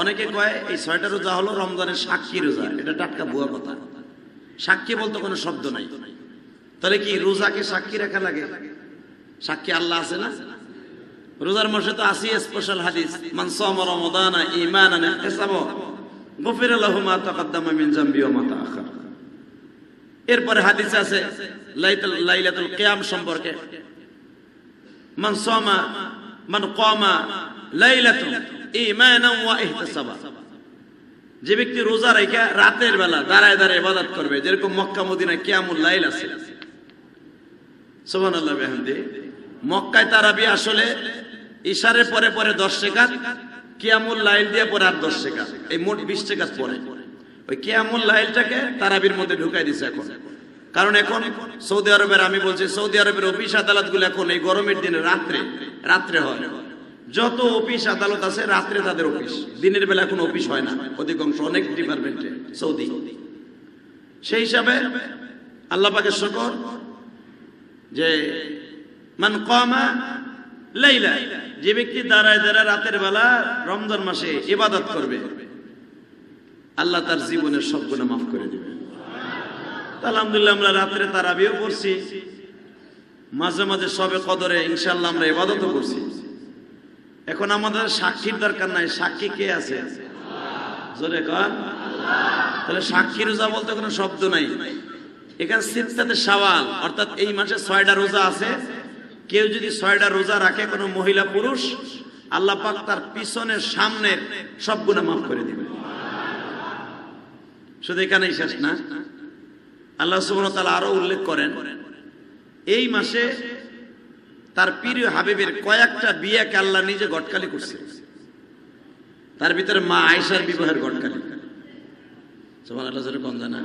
অনেকে কয়, এই ছয়টা রোজা হলো রমজানের সাক্ষী রোজা। এটা টাটকা ভুয়া কথা। সাক্ষী বলতে কোনো শব্দ নাই। তাহলে কি রোজাকে সাক্ষী রাখা লাগে? সাক্ষী আল্লাহ আছে না? রোজার মাসে তো আসি স্পেশাল হাদিস। মান সামা রমাদানা ঈমানান ইহতিসাবা, গফিরা লাহু মা তাকাদ্দামা জামবি ওয়া মা তাআখার। এরপরে হাদিস আছে, লাইলাতুল লাইলাতুল কিয়াম সম্পর্কে। মান সামা মান কামা ইহতিসাবা যে ব্যক্তি রোজা রেখে রাতের বেলা দাঁড়ায় দাঁড়ায় ইবাদত করবে, যেরকম মক্কা, মদিনা কিয়ামুল লাইল আছে। সুবহানাল্লাহ বিহামদি। মক্কায় তারাবি আসলে ইশারের পরে পরে দশ শেখাত কিয়ামুল লাইল দিয়ে পরে আর দশ শেখাত এই মোট বিশ শেখাত পরে। ওই কিয়ামুল লাইলটাকে তারাবির মধ্যে ঢুকাই দিছে এখন। কারণ এখন সৌদি আরবের, আমি বলছি সৌদি আরবের অফিস আদালতগুলো এখন এই গরমের দিনে রাত্রে রাত্রে হয়। যত অফিস আদালত আছে, রাত্রে তাদের অফিস। দিনের বেলা এখন অফিস হয় না। অধিকাংশ অনেক ডিপার্টমেন্টে, সৌদি। সেই হিসাবে আল্লাহ পাকের শকর যে মান কমা লাইলা, যে ব্যক্তি দাঁড়ায় দাঁড়ায় রাতের বেলা রমজান মাসে ইবাদত করবে, আল্লাহ তার জীবনের সব মাফ করে দেবে। আলহামদুলিল্লাহ আমরা রাত্রে তারাবিও করছি মাঝে মাঝে সবে কদরে ইনশাল্লাহ আমরা ইবাদতও করছি। এখন আমাদের সাক্ষীর দরকার নাই, সাক্ষী কে আছে? তাহলে সাক্ষী রোজা বলতে কোনো শব্দ নাই। এখানে সাওয়াল অর্থাৎ এই মাসে ছয়টা রোজা আছে। কেউ যদি ছয়টা রোজা রাখে, কোনো মহিলা পুরুষ, আল্লাহ পাক তার পিছনের সামনের সব গুণা মাফ করে দিবে শুধু এখানেই শেষ না। আল্লাহ সুবহানাহু ওয়া তাআলা আরও উল্লেখ করেন, এই মাসে তার প্রিয় হাবিবের কয়েকটা বিয়ে আল্লাহ নিজে গটকালি করছে। তার ভিতরে মা আয়সার বিবাহের গটকালি। সুবহানাল্লাহ আল্লাহ কম জানা